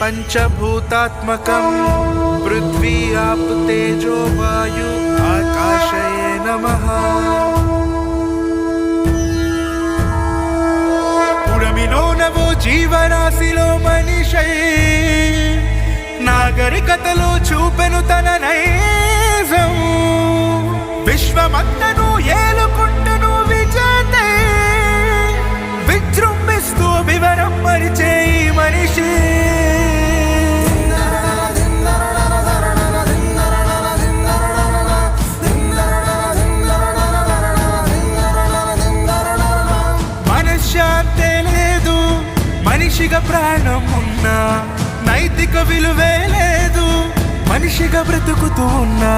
పంచభూతాత్మకం. పృథ్వీ ఆప్ తేజో వాయు ఆకాశయే నమ. పుడమిలో నవో జీవరాశిలో మనిషై నాగరికతలో చూపెను తన నైజం. విశ్వమంతను మనిషిగా ప్రాణం ఉన్నా నైతిక విలువే లేదు మనిషిగా బ్రతుకుతూ ఉన్నా.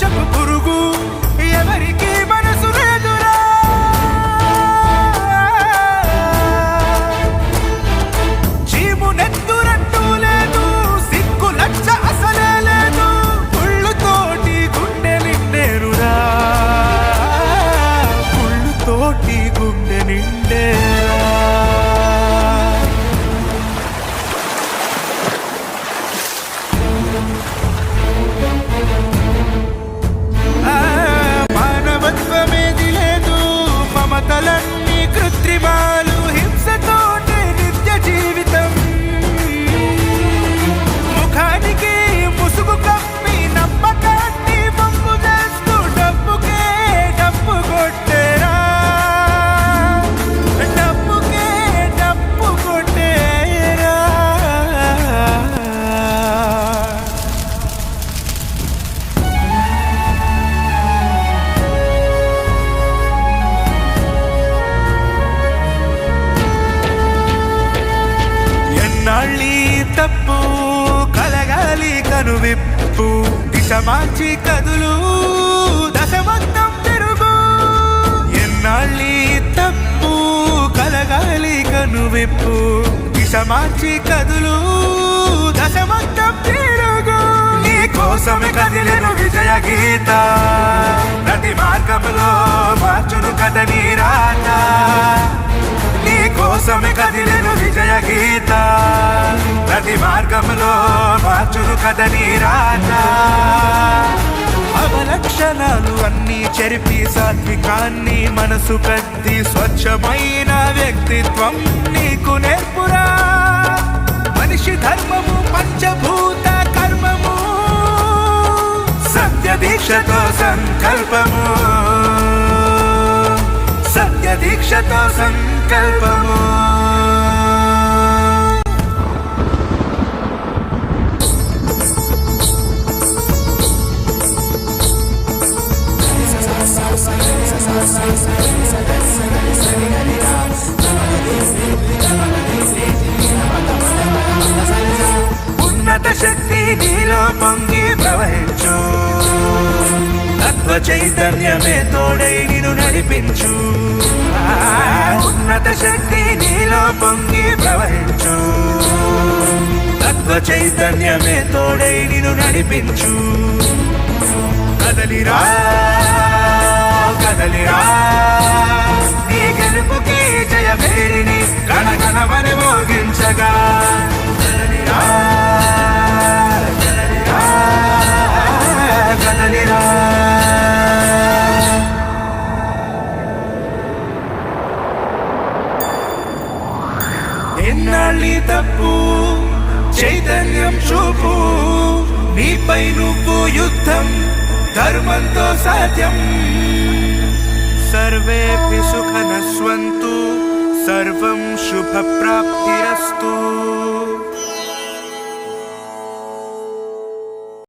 మనసులో పురుగు తప్పు కలగాలి కనువిప్పు దిశ మార్చి కదులు దశమంతం తిరుగు. ఎన్నాళ్ళి తప్పు కలగాలి కనువిప్పు దిశ మార్చి కదులు దశమంతం తిరుగు. నీ కోసమే కదిలేను విజయ గీత ప్రతి మార్గంలో మార్చును కథ నీ రాత. నీ కోసమే కదిలేను విజయ గీత. ప్రతి మార్గంలో మార్చును కదని నీ రాత అవలక్షణాలు అన్నీ చెరిపి సాత్వికాన్ని మనసు కద్ది స్వచ్ఛమైన వ్యక్తిత్వం నీకు నేర్పురా. మనిషి ధర్మము పంచభూత కర్మము సత్య దీక్షతో సంకల్పము. సత్య దీక్షతో సంకల్పము. ఉన్నత శక్తి నీలో పొంగి ప్రవహించు. తత్వ చైతన్యమే తోడై నిన్ను నడిపించు. ఉన్నత శక్తి నీలో పొంగి ప్రవహించు. తత్వ చైతన్యమే తోడై నిన్ను నడిపించు. కదలిరా కదలిరా. నీ గెలుపుకి జయభేరిని కణకణమని మోగించగా. తప్పు చైతన్యం చూపు నీపై నువ్వు యుద్ధం ధర్మంతో సాధ్యం. సర్వేపి సుఖనస్వంతు సర్వం శుభ ప్రాప్తిరస్తు